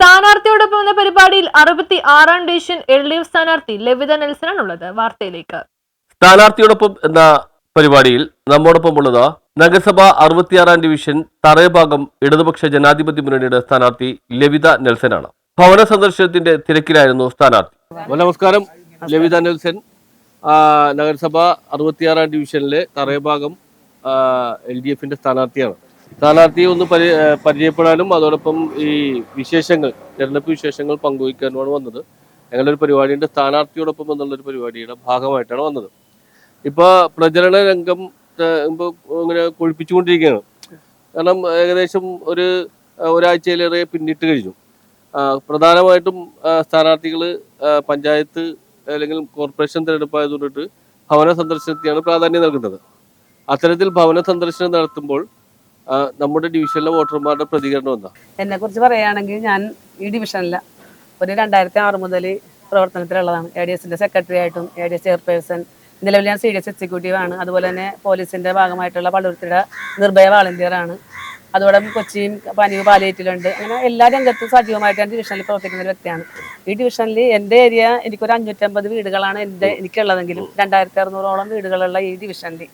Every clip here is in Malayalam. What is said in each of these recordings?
സ്ഥാനാർത്ഥിയോടൊപ്പം എന്ന പരിപാടിയിൽ അറുപത്തി ആറാം ഡിവിഷൻ എൽ ഡി എഫ് സ്ഥാനാർത്ഥി ലവിത നെൽസനാണുള്ളത് വാർത്തയിലേക്ക്. സ്ഥാനാർത്ഥിയോടൊപ്പം എന്ന പരിപാടിയിൽ നമ്മോടൊപ്പം ഉള്ളത് നഗരസഭ അറുപത്തിയാറാം ഡിവിഷൻ തറയഭാഗം ഇടതുപക്ഷ ജനാധിപത്യ മുന്നണിയുടെ സ്ഥാനാർത്ഥി ലവിത നെൽസനാണ്. ഭവന സന്ദർശനത്തിന്റെ തിരക്കിലായിരുന്നു സ്ഥാനാർത്ഥി. നമസ്കാരം. ലവിത നെൽസൻ നഗരസഭ അറുപത്തിയാറാം ഡിവിഷനിലെ തറയഭാഗം എൽ ഡി എഫിന്റെ സ്ഥാനാർത്ഥിയാണ്. സ്ഥാനാർത്ഥിയെ ഒന്ന് പരി പരിചയപ്പെടാനും അതോടൊപ്പം ഈ വിശേഷങ്ങൾ തെരഞ്ഞെടുപ്പ് വിശേഷങ്ങൾ പങ്കുവയ്ക്കാനുമാണ് വന്നത്. ഞങ്ങളുടെ ഒരു പരിപാടിയുണ്ട്. സ്ഥാനാർത്ഥിയോടൊപ്പം എന്നുള്ളൊരു പരിപാടിയുടെ ഭാഗമായിട്ടാണ് വന്നത്. ഇപ്പൊ പ്രചരണ രംഗം ഇപ്പോൾ ഇപ്പൊ ഇങ്ങനെ കൊഴിപ്പിച്ചുകൊണ്ടിരിക്കുകയാണ്. കാരണം ഏകദേശം ഒരു ഒരാഴ്ചയിലേറെ പിന്നിട്ട് കഴിഞ്ഞു. പ്രധാനമായിട്ടും സ്ഥാനാർത്ഥികൾ പഞ്ചായത്ത് അല്ലെങ്കിൽ കോർപ്പറേഷൻ തിരഞ്ഞെടുപ്പായതുകൊണ്ടിട്ട് ഭവന സന്ദർശനത്തെയാണ് പ്രാധാന്യം നൽകുന്നത്. അത്തരത്തിൽ ഭവന സന്ദർശനം നടത്തുമ്പോൾ നമ്മുടെ ഡിവിഷനിലെ വോട്ടർമാരുടെ പ്രതികരണം എന്താ? എന്നെ കുറിച്ച് പറയുകയാണെങ്കിൽ ഞാൻ ഈ ഡിവിഷനില ഒരു രണ്ടായിരത്തി ആറ് മുതൽ പ്രവർത്തനത്തിലുള്ളതാണ്. എ ഡി എസിന്റെ സെക്രട്ടറി ആയിട്ടും എ ഡി എസ് ചെയർപേഴ്സൺ നിലവിൽ ഞാൻ സി ഡി എസ് എക്സിക്യൂട്ടീവ് ആണ്. അതുപോലെ തന്നെ പോലീസിന്റെ ഭാഗമായിട്ടുള്ള പള്ളുരുത്തിയുടെ നിർഭയ വാളണ്ടിയർ ആണ്. അതോടൊപ്പം കൊച്ചിയും പനിവ് പാലേറ്റിലുണ്ട് അങ്ങനെ എല്ലാ രംഗത്തും സജീവമായിട്ട് ഞാൻ ഡിവിഷനിൽ പ്രവർത്തിക്കുന്ന ഒരു വ്യക്തിയാണ്. ഈ ഡിവിഷനിൽ എന്റെ ഏരിയ എനിക്കൊരു അഞ്ഞൂറ്റമ്പത് വീടുകളാണ് എന്റെ എനിക്കുള്ളതെങ്കിലും രണ്ടായിരത്തി അറുന്നൂറോളം വീടുകളുള്ള ഈ ഡിവിഷനിൽ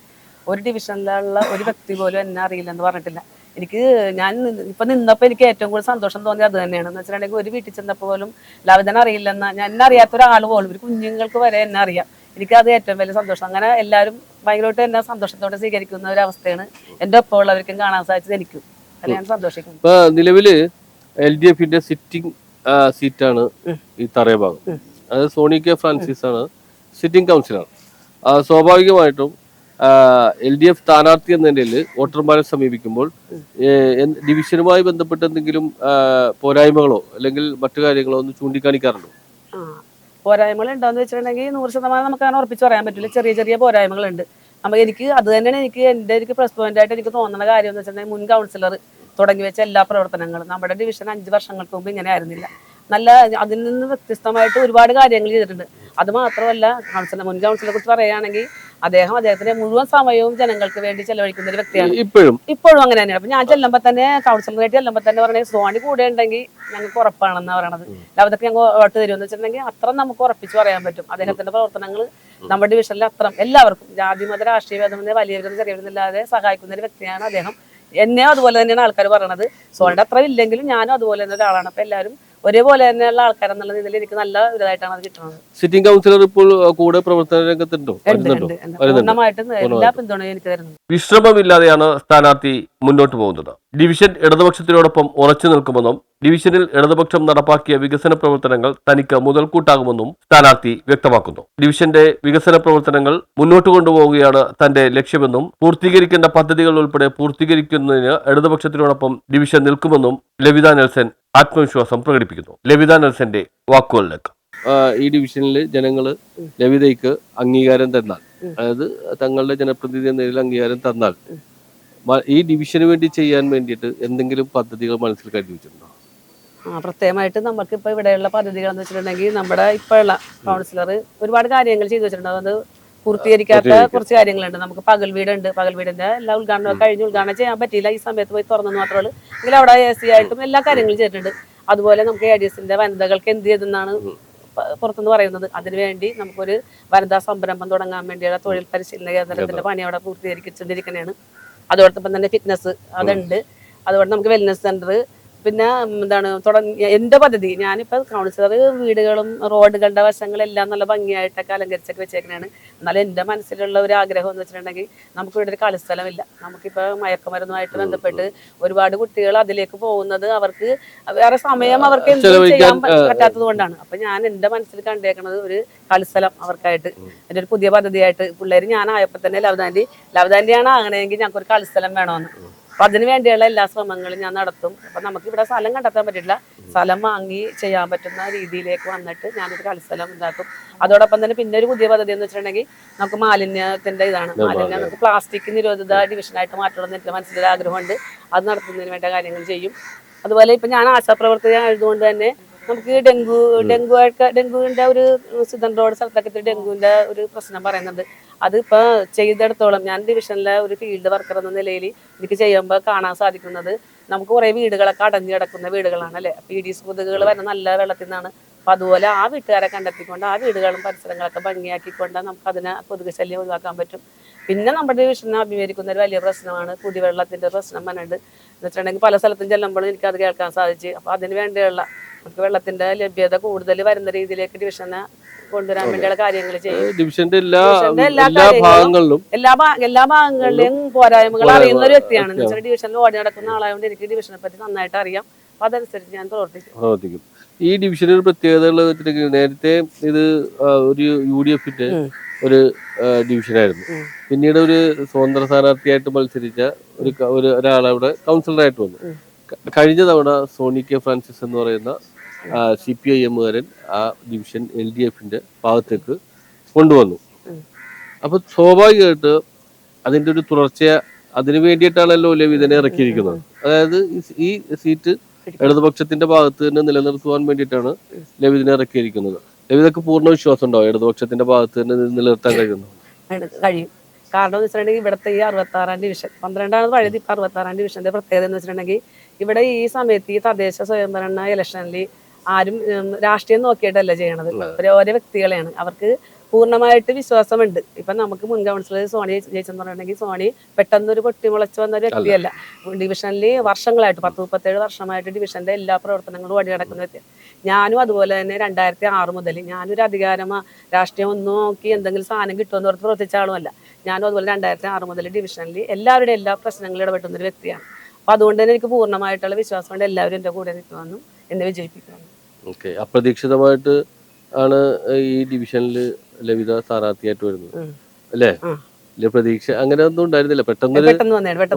ഒരു ഡിവിഷനിലുള്ള ഒരു വ്യക്തി പോലും എന്നെ അറിയില്ലെന്ന് പറഞ്ഞിട്ടില്ല. എനിക്ക് ഞാൻ ഇപ്പൊ നിന്നപ്പോ എനിക്ക് ഏറ്റവും കൂടുതൽ സന്തോഷം തോന്നിയത് അത് തന്നെയാണ്. എന്ന് വെച്ചിട്ടുണ്ടെങ്കിൽ ഒരു വീട്ടിൽ ചെന്നപ്പോൾ പോലും ലവിതനെ അറിയില്ലെന്ന ഞാൻ എന്നെ അറിയാത്ത ഒരാൾ പോലും ഒരു കുഞ്ഞുങ്ങൾക്ക് വരെ എന്നെ അറിയാം. എനിക്ക് അത് ഏറ്റവും വലിയ സന്തോഷം. അങ്ങനെ എല്ലാവരും ഭയങ്കരമായിട്ട് എന്നെ സന്തോഷത്തോടെ സ്വീകരിക്കുന്ന ഒരു അവസ്ഥയാണ് എന്റെ ഒപ്പം ഉള്ളവർക്കും കാണാൻ സാധിച്ചത് എനിക്കും. ഞാൻ സന്തോഷിക്കുന്നു. ഇപ്പൊ നിലവിൽ എൽ ഡി എഫിന്റെ സിറ്റിംഗ് സീറ്റാണ് ഈ തറയഭാഗം അത് സോണി കെ ഫ്രാൻസിസ് ആണ്. സിറ്റിംഗ് കൗൺസിലർ സ്വാഭാവികമായിട്ടും എൽ ഡി എഫ് സ്ഥാനാർത്ഥി എന്ന നിലയിൽ വോട്ടർമാരെ സമീപിക്കുമ്പോൾ ഡിവിഷനുമായി ബന്ധപ്പെട്ട എന്തെങ്കിലും പോരായ്മകളോ അല്ലെങ്കിൽ മറ്റു കാര്യങ്ങളോ ഒന്ന് ചൂണ്ടിക്കാണിക്കാറുണ്ടോ? പോരായ്മകൾ ഉണ്ടോന്ന് വെച്ചിട്ടുണ്ടെങ്കിൽ നൂറ് ശതമാനം നമുക്ക് അങ്ങനെ ഉറപ്പിച്ച് പറയാൻ പറ്റില്ല. ചെറിയ ചെറിയ പോരായ്മകളുണ്ട്. അപ്പൊ എനിക്ക് അത് തന്നെയാണ് എനിക്ക് എന്റെ എനിക്ക് പ്ലസ് പോയിന്റ് ആയിട്ട് എനിക്ക് തോന്നുന്ന കാര്യം എന്ന് വെച്ചിട്ടുണ്ടെങ്കിൽ മുൻ കൗൺസിലർ തുടങ്ങി വെച്ച എല്ലാ പ്രവർത്തനങ്ങളും നമ്മുടെ ഡിവിഷൻ അഞ്ച് വർഷങ്ങൾക്ക് മുമ്പ് ഇങ്ങനെ ആയിരുന്നില്ല. നല്ല അതിൽ നിന്ന് വ്യത്യസ്തമായിട്ട് ഒരുപാട് കാര്യങ്ങൾ ചെയ്തിട്ടുണ്ട്. അത് മാത്രമല്ല കൗൺസിലർ മുൻ കൗൺസിലറെ കുറിച്ച് പറയുകയാണെങ്കിൽ അദ്ദേഹം അദ്ദേഹത്തിന്റെ മുഴുവൻ സമയവും ജനങ്ങൾക്ക് വേണ്ടി ചെലവഴിക്കുന്ന ഒരു വ്യക്തിയാണ്. ഇപ്പോഴും. ഇപ്പോഴും അങ്ങനെ തന്നെയാണ്. അപ്പൊ ഞാൻ ചെല്ലുമ്പോ തന്നെ കൗൺസിലറായിട്ട് ചെല്ലുമ്പോ തന്നെ പറഞ്ഞ സോണി കൂടെ ഉണ്ടെങ്കിൽ ഞങ്ങൾക്ക് ഉറപ്പാണെന്ന് പറയണത്. അതൊക്കെ ഞങ്ങൾ വോട്ട് തരുമെന്ന് വെച്ചിട്ടുണ്ടെങ്കിൽ അത്ര നമുക്ക് ഉറപ്പിച്ച് പറയാൻ പറ്റും. അദ്ദേഹത്തിന്റെ പ്രവർത്തനങ്ങൾ നമ്മുടെ ഡിവിഷനിൽ അത്ര എല്ലാവർക്കും ജാതി മത രാഷ്ട്രീയ ഭേദമെന്ന് വലിയവരും ചെറിയവരുന്നില്ലാതെ സഹായിക്കുന്ന ഒരു വ്യക്തിയാണ് അദ്ദേഹം. എന്നെ അതുപോലെ തന്നെയാണ് ആൾക്കാർ പറയണത്. സോണിയുടെ അത്ര ഇല്ലെങ്കിലും ഞാനും അതുപോലെ തന്നെ ഒരാളാണ്. അപ്പൊ എല്ലാവരും ഒരേപോലെ തന്നെയുള്ള ആൾക്കാരെന്നുള്ള രീതിയിൽ എനിക്ക് നല്ല ഇതായിട്ടാണ് അത് കിട്ടുന്നത്. സിറ്റിംഗ് കൗൺസിലർ ഇപ്പോൾ കൂടെ പ്രവർത്തന രംഗത്തുണ്ടോ. പൂർണമായിട്ടും എല്ലാ പിന്തുണയും എനിക്ക് തരുന്നത് വിശ്രമമില്ലാതെയാണ് സ്ഥാനാർത്ഥി മുന്നോട്ട് പോകുന്നത്. ഡിവിഷൻ ഇടതുപക്ഷത്തിനോടൊപ്പം ഉറച്ചു നിൽക്കുമെന്നും ഡിവിഷനിൽ ഇടതുപക്ഷം നടപ്പാക്കിയ വികസന പ്രവർത്തനങ്ങൾ തനിക്ക് മുതൽക്കൂട്ടാകുമെന്നും സ്ഥാനാർത്ഥി വ്യക്തമാക്കുന്നു. ഡിവിഷന്റെ വികസന പ്രവർത്തനങ്ങൾ മുന്നോട്ട് കൊണ്ടുപോവുകയാണ് തന്റെ ലക്ഷ്യമെന്നും പൂർത്തീകരിക്കേണ്ട പദ്ധതികൾ ഉൾപ്പെടെ പൂർത്തീകരിക്കുന്നതിന് ഇടതുപക്ഷത്തിനോടൊപ്പം ഡിവിഷൻ നിൽക്കുമെന്നും ലവിത നെൽസൺ ആത്മവിശ്വാസം പ്രകടിപ്പിക്കുന്നു. ലവിത നെൽസന്റെ വാക്കുകളിലേക്ക്. ഈ ഡിവിഷനിൽ ജനങ്ങൾ ലവിതയ്ക്ക് അംഗീകാരം തന്നാൽ അതായത് തങ്ങളുടെ ജനപ്രതിനിധി എന്ന നിലയിൽ അംഗീകാരം തന്നാൽ ഈ ഡിവിഷന് വേണ്ടി ചെയ്യാൻ വേണ്ടിയിട്ട് എന്തെങ്കിലും പദ്ധതികൾ മനസ്സിൽ കരുതി വെച്ചിട്ടുണ്ടോ? ആ പ്രത്യേകമായിട്ട് നമുക്ക് ഇപ്പൊ ഇവിടെയുള്ള പദ്ധതികൾ എന്ന് വെച്ചിട്ടുണ്ടെങ്കിൽ നമ്മുടെ ഇപ്പോഴുള്ള കൗൺസിലർ ഒരുപാട് കാര്യങ്ങൾ ചെയ്തു വെച്ചിട്ടുണ്ട്. അത് പൂർത്തീകരിക്കാത്ത കുറച്ച് കാര്യങ്ങളുണ്ട്. നമുക്ക് പകൽ വീടുണ്ട്. പകൽ വീടിന്റെ എല്ലാ ഉദ്ഘാടനവും കഴിഞ്ഞ് ഉദ്ഘാടനം ചെയ്യാൻ പറ്റിയില്ല. ഈ സമയത്ത് പോയി തുറന്നു മാത്രമേ ഉള്ളൂ. എങ്കിൽ അവിടെ എ സി ആയിട്ടും എല്ലാ കാര്യങ്ങളും ചെയ്തിട്ടുണ്ട്. അതുപോലെ നമുക്ക് എ ഡി എസിന്റെ വനിതകൾക്ക് എന്ത് ചെയ്തെന്നാണ് പുറത്തുനിന്ന് പറയുന്നത്. അതിനുവേണ്ടി നമുക്കൊരു വനിതാ സംരംഭം തുടങ്ങാൻ വേണ്ടിയുള്ള തൊഴിൽ പരിശീലന കേന്ദ്രത്തിന്റെ പണി അവിടെ പൂർത്തീകരിച്ചുകൊണ്ടിരിക്കുന്നതാണ് അതോടൊപ്പം തന്നെ ഫിറ്റ്നസ് അതുണ്ട്. അതുകൊണ്ട് നമുക്ക് വെൽനസ് സെന്റർ പിന്നെ എന്താണ് തുടങ്ങി എന്റെ പദ്ധതി ഞാനിപ്പോൾ കൗൺസിലർ വീടുകളും റോഡുകളുടെ വശങ്ങളെല്ലാം നല്ല ഭംഗിയായിട്ടൊക്കെ അലങ്കരിച്ചൊക്കെ വെച്ചേക്കണാണ്. എന്നാലും എന്റെ മനസ്സിലുള്ള ഒരു ആഗ്രഹം എന്ന് വെച്ചിട്ടുണ്ടെങ്കിൽ നമുക്ക് ഇവിടെ ഒരു കളിസ്ഥലമില്ല. നമുക്കിപ്പോൾ മയക്കുമരുന്നുമായിട്ട് ബന്ധപ്പെട്ട് ഒരുപാട് കുട്ടികൾ അതിലേക്ക് പോകുന്നത് അവർക്ക് വേറെ സമയം അവർക്ക് എന്തും ചെയ്യാൻ പറ്റാത്തത് കൊണ്ടാണ്. അപ്പൊ ഞാൻ എന്റെ മനസ്സിൽ കണ്ടേക്കണത് ഒരു കളിസ്ഥലം അവർക്കായിട്ട്. എന്റെ ഒരു പുതിയ പദ്ധതിയായിട്ട്. പിള്ളേർ ഞാനായപ്പോൾ തന്നെ ലവദാൻഡി ലവദാൻഡിയാണ് ആകണമെങ്കിൽ ഞങ്ങൾക്ക് ഒരു കളിസ്ഥലം വേണമെന്ന്. അപ്പൊ അതിന് വേണ്ടിയുള്ള എല്ലാ ശ്രമങ്ങളും ഞാൻ നടത്തും. അപ്പൊ നമുക്ക് ഇവിടെ സ്ഥലം കണ്ടെത്താൻ പറ്റില്ല സ്ഥലം വാങ്ങി ചെയ്യാൻ പറ്റുന്ന രീതിയിലേക്ക് വന്നിട്ട് ഞാനൊരു കളിസ്ഥലം ഉണ്ടാക്കും അതോടൊപ്പം തന്നെ പിന്നെ ഒരു പുതിയ പദ്ധതി എന്ന് വെച്ചിട്ടുണ്ടെങ്കിൽ നമുക്ക് മാലിന്യത്തിന്റെ ഇതാണ്. മാലിന്യം നമുക്ക് പ്ലാസ്റ്റിക് നിരോധിത ഡിവിഷനായിട്ട് മാറ്റണമെന്ന് എനിക്ക് മനസ്സിലൊരു ആഗ്രഹമുണ്ട്. അത് നടത്തുന്നതിന് വേണ്ട കാര്യങ്ങൾ ചെയ്യും. അതുപോലെ ഇപ്പൊ ഞാൻ ആശാപ്രവർത്തകൻ ആയതുകൊണ്ട് തന്നെ നമുക്ക് ഡെങ്കു ഡെങ്കു ഡെങ്കുവിന്റെ ഒരു സിദ്ധൻ റോഡ് സ്ഥലത്തൊക്കെ ഡെങ്കുവിന്റെ ഒരു പ്രശ്നം പറയുന്നുണ്ട്. അത് ഇപ്പൊ ചെയ്തെടുത്തോളം ഞാൻ ഡിവിഷനിലെ ഒരു ഫീൽഡ് വർക്കർ എന്ന നിലയിൽ എനിക്ക് ചെയ്യുമ്പോൾ കാണാൻ സാധിക്കുന്നത് നമുക്ക് കുറേ വീടുകളൊക്കെ അടഞ്ഞു കിടക്കുന്ന വീടുകളാണ് അല്ലെ? പി ഡി കൊതുകുകൾ വരുന്ന നല്ല വെള്ളത്തിൽ നിന്നാണ്. അപ്പൊ അതുപോലെ ആ വീട്ടുകാരെ കണ്ടെത്തിക്കൊണ്ട് ആ വീടുകളും പരിസരങ്ങളൊക്കെ ഭംഗിയാക്കിക്കൊണ്ട് നമുക്ക് അതിനെ കൊതുക് ശല്യം ഒഴിവാക്കാൻ പറ്റും. പിന്നെ നമ്മുടെ ഡിവിഷനെ അഭിമുഖീകരിക്കുന്ന ഒരു വലിയ പ്രശ്നമാണ് കുടിവെള്ളത്തിന്റെ പ്രശ്നം വന്നിട്ടുണ്ട് എന്ന് വെച്ചിട്ടുണ്ടെങ്കിൽ പല സ്ഥലത്തും ചെല്ലുമ്പോഴും എനിക്കത് കേൾക്കാൻ സാധിച്ചു. അപ്പൊ അതിന് വേണ്ടിയുള്ള നമുക്ക് വെള്ളത്തിന്റെ ലഭ്യത കൂടുതൽ വരുന്ന രീതിയിലേക്ക് ഡിവിഷനെ കൊണ്ടുവരാൻ വേണ്ടിയുള്ള കാര്യങ്ങൾ ചെയ്യും. ഡിവിഷന്റെ എല്ലാ എല്ലാ ഭാഗങ്ങളിലും എല്ലാ ഭാഗങ്ങളിലെയും പോരായ്മകൾ അറിയുന്ന ഒരു വ്യക്തിയാണ്. എന്ന് വെച്ചാൽ ഡിവിഷനിൽ ഓടി നടക്കുന്ന ആളായതുകൊണ്ട് എനിക്ക് ഡിവിഷനെ പറ്റി നന്നായിട്ട് അറിയാം. അപ്പൊ അതനുസരിച്ച് ഞാൻ പ്രവർത്തിക്കും. പ്രവർത്തിക്കും. ഈ ഡിവിഷനിൽ ഒരു പ്രത്യേകത ഉള്ളത് വെച്ചിട്ടുണ്ടെങ്കിൽ നേരത്തെ ഇത് ഒരു യു ഡി എഫിന്റെ ഒരു ഡിവിഷനായിരുന്നു ആയിരുന്നു. പിന്നീട് ഒരു സ്വതന്ത്ര സ്ഥാനാർത്ഥിയായിട്ട് മത്സരിച്ച ഒരു ഒരാളവിടെ കൗൺസിലറായിട്ട് വന്നു. കഴിഞ്ഞ തവണ സോണി കെ ഫ്രാൻസിസ് എന്ന് പറയുന്ന സി പി ഐ എമ്മുകാരൻ ആ ഡിവിഷൻ എൽ ഡി എഫിന്റെ ഭാഗത്തേക്ക് കൊണ്ടുവന്നു. അപ്പൊ സ്വാഭാവികമായിട്ട് അതിന്റെ ഒരു തുടർച്ച അതിനു വേണ്ടിയിട്ടാണല്ലോ ലവിതനെ ഇറക്കിയിരിക്കുന്നത്. അതായത് ഈ- സീറ്റ് ഇടതുപക്ഷത്തിന്റെ ഭാഗത്ത് തന്നെ നിലനിർത്തുവാൻ വേണ്ടിയിട്ടാണ് ലവിതനെ ഇറക്കിയിരിക്കുന്നത്. ലവിതക്ക് പൂർണ വിശ്വാസം ഉണ്ടാവും ഇടതുപക്ഷത്തിന്റെ ഭാഗത്ത് തന്നെ നിലനിർത്താൻ കഴിയുന്നു കഴിയും. കാരണം എന്ന് വെച്ചിട്ടുണ്ടെങ്കിൽ ഇവിടുത്തെ ഈ അറുപത്തി ആറാം ഡിവിഷൻ പന്ത്രണ്ടാമത് വഴുതി ഇപ്പൊ അറുപത്തി ആറാം ഡിവിഷന്റെ പ്രത്യേകത എന്ന് വെച്ചിട്ടുണ്ടെങ്കിൽ ഇവിടെ ഈ സമയത്ത് ഈ തദ്ദേശ സ്വയംഭരണ ഇലക്ഷനിൽ ആരും രാഷ്ട്രീയം നോക്കിയിട്ടല്ല ചെയ്യണത്. ഓരോ വ്യക്തികളെയാണ്. അവർക്ക് പൂർണമായിട്ട് വിശ്വാസമുണ്ട്. ഇപ്പൊ നമുക്ക് മുൻ കൗൺസിലർ സോണി ജയിച്ചെന്ന് പറഞ്ഞിട്ടുണ്ടെങ്കിൽ സോണി പെട്ടെന്ന് ഒരു പൊട്ടിമുളച്ച് വന്ന ഒരു വ്യക്തിയല്ല. ഡിവിഷനിൽ വർഷങ്ങളായിട്ട് പത്ത് മുപ്പത്തേഴ് വർഷമായിട്ട് ഡിവിഷന്റെ എല്ലാ പ്രവർത്തനങ്ങളും വഴി നടക്കുന്ന വ്യക്തിയാണ് ഞാനും അതുപോലെ തന്നെ രണ്ടായിരത്തി ആറ് മുതൽ ഞാനൊരു അധികാരം രാഷ്ട്രീയം ഒന്നും നോക്കി എന്തെങ്കിലും സാധനം കിട്ടുമെന്ന് ഓർത്ത് പ്രവർത്തിച്ച ആളുമല്ല. ഞാനും അതുപോലെ രണ്ടായിരത്തി ആറ് മുതൽ ഡിവിഷനിൽ എല്ലാവരുടെയും എല്ലാ പ്രശ്നങ്ങളും ഇടപെട്ടുന്ന ഒരു വ്യക്തിയാണ്. അപ്പൊ അതുകൊണ്ട് തന്നെ എനിക്ക് പൂർണമായിട്ടുള്ള വിശ്വാസം കൊണ്ട് എല്ലാവരും എന്റെ കൂടെ നിൽക്കുമെന്നും എന്നെ വിജയിപ്പിക്കുമെന്നും. ഓക്കെ. അപ്രതീക്ഷിതമായിട്ട് ആണ് ഈ ഡിവിഷനിൽ ലവിത സ്ഥാനാർത്ഥിയായിട്ട് വരുന്നത്. അല്ലേ. വലിയ പ്രതീക്ഷ അങ്ങനെ ഒന്നും ഉണ്ടായിരുന്നില്ല. പെട്ടെന്ന്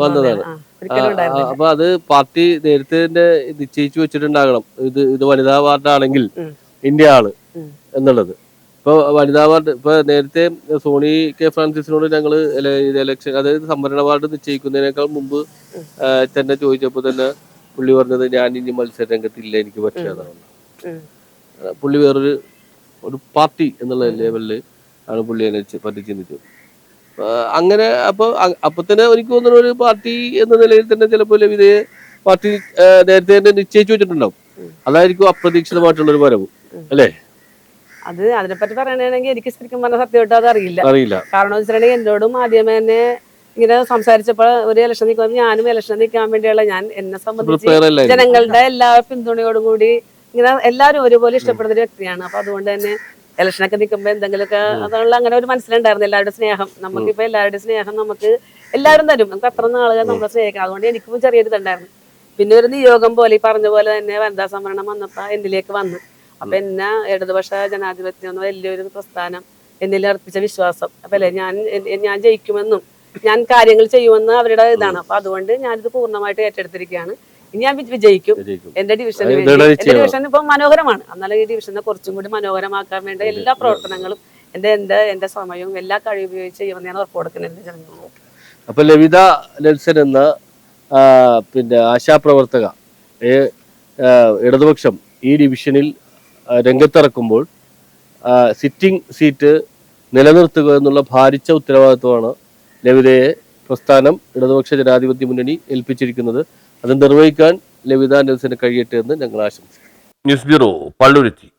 വന്നതാണ്. അപ്പൊ അത് പാർട്ടി നേരത്തെ നിശ്ചയിച്ചു വെച്ചിട്ടുണ്ടാകണം. ഇത് ഇത് വനിതാ വാർഡാണെങ്കിൽ ആണെങ്കിൽ ഇന്ത്യ ആൾ എന്നുള്ളത്. ഇപ്പൊ വനിതാ വാർഡ് ഇപ്പൊ നേരത്തെ സോണി കെ ഫ്രാൻസിസിനോട് ഞങ്ങൾ ഇലക്ഷൻ അതായത് സംവരണ വാർഡ് നിശ്ചയിക്കുന്നതിനേക്കാൾ മുമ്പ് തന്നെ ചോദിച്ചപ്പോൾ തന്നെ പുള്ളി പറഞ്ഞത് ഞാൻ ഇനി മത്സര രംഗത്തില്ല എനിക്ക് പറ്റില്ല എന്നാണ്. പുള്ളി വേറൊരു ഒരു പാർട്ടി എന്നുള്ള ലെവലിൽ ആണ് പുള്ളി അതിനെ പറ്റി ചിന്തിച്ചത്. അങ്ങനെ അപ്പൊ അപ്പൊ തന്നെ എനിക്ക് തോന്നുന്ന ഒരു പാർട്ടി എന്ന നിലയിൽ തന്നെ ചിലപ്പോൾ ലവിതയെ പാർട്ടി നേരത്തെ തന്നെ നിശ്ചയിച്ചു വെച്ചിട്ടുണ്ടാവും. അതായിരിക്കും അപ്രതീക്ഷിതമായിട്ടുള്ള ഒരു വരവ് അല്ലേ? അത് അതിനെപ്പറ്റി പറയണെങ്കിൽ എനിക്ക് ശരിക്കും പറഞ്ഞ സത്യമായിട്ട് അത് അറിയില്ല അറിയില്ല. കാരണം വെച്ചിട്ടുണ്ടെങ്കിൽ എന്നോടും ആദ്യമേ തന്നെ ഇങ്ങനെ സംസാരിച്ചപ്പോൾ ഒരു ഇലക്ഷൻ നിൽക്കുമ്പോൾ ഞാനും ഇലക്ഷൻ നിൽക്കാൻ വേണ്ടിയുള്ള ഞാൻ എന്നെ സംബന്ധിച്ച് ജനങ്ങളുടെ എല്ലാ പിന്തുണയോടും കൂടി ഇങ്ങനെ എല്ലാവരും ഒരുപോലെ ഇഷ്ടപ്പെടുന്ന ഒരു വ്യക്തിയാണ്. അപ്പൊ അതുകൊണ്ട് തന്നെ ഇലക്ഷനൊക്കെ നിൽക്കുമ്പോൾ എന്തെങ്കിലുമൊക്കെ അതുള്ള അങ്ങനെ ഒരു മനസ്സിലുണ്ടായിരുന്നു എല്ലാവരുടെ സ്നേഹം. നമുക്കിപ്പോ എല്ലാവരുടെ സ്നേഹം നമുക്ക് എല്ലാവരും തരും. നമുക്ക് അത്ര നാളുകൾ നമ്മളെ സ്നേഹിക്കണം. അതുകൊണ്ട് എനിക്കും ചെറിയൊരു ഇതുണ്ടായിരുന്നു പിന്നെ ഒരു നിയോഗം പോലെ ഈ പറഞ്ഞ പോലെ തന്നെ വനിതാ സംവരണം വന്നപ്പോ എന്നിലേക്ക് വന്നു. അപ്പൊ എന്നെ ഇടതുപക്ഷ ജനാധിപത്യം എന്ന വലിയൊരു പ്രസ്ഥാനം എന്നിൽ അർപ്പിച്ച വിശ്വാസം. അപ്പൊ അല്ലെ? ഞാൻ ഞാൻ ജയിക്കുമെന്നും ഞാൻ കാര്യങ്ങൾ ചെയ്യുമെന്ന് അവരുടെ ഇതാണ്. അപ്പൊ അതുകൊണ്ട് ഞാനിത് പൂർണമായിട്ട് ഏറ്റെടുത്തിരിക്കുകയാണ്. ഞാൻ വിജയിക്കും. എന്റെ എന്റെ ഡിവിഷൻ ഇപ്പൊ മനോഹരമാണ്. എന്നാലും ഈ ഡിവിഷനെ കുറച്ചും കൂടി മനോഹരമാക്കാൻ വേണ്ട എല്ലാ പ്രവർത്തനങ്ങളും എന്റെ എന്റെ എന്റെ സമയവും എല്ലാ കഴിവ് ഉപയോഗിച്ച് ഞാൻ ഉറപ്പ് കൊടുക്കുന്നത് എന്റെ അപ്പൊ ലവിത ലൻസൻ എന്ന പിന്നെ ആശാപ്രവർത്തക ഇടതുപക്ഷം ഈ ഡിവിഷനിൽ രംഗത്തിറക്കുമ്പോൾ സിറ്റിംഗ് സീറ്റ് നിലനിർത്തുക എന്നുള്ള ഭാരിച്ച ഉത്തരവാദിത്വമാണ് ലവിതയെ പ്രസ്ഥാനം ഇടതുപക്ഷ ജനാധിപത്യ മുന്നണി ഏൽപ്പിച്ചിരിക്കുന്നത്. അത് നിർവഹിക്കാൻ ലവിത ന്യൂസിന് കഴിയട്ടെ എന്ന് ഞങ്ങൾ ആശംസിക്കുന്നു. News bureau Palluruthy.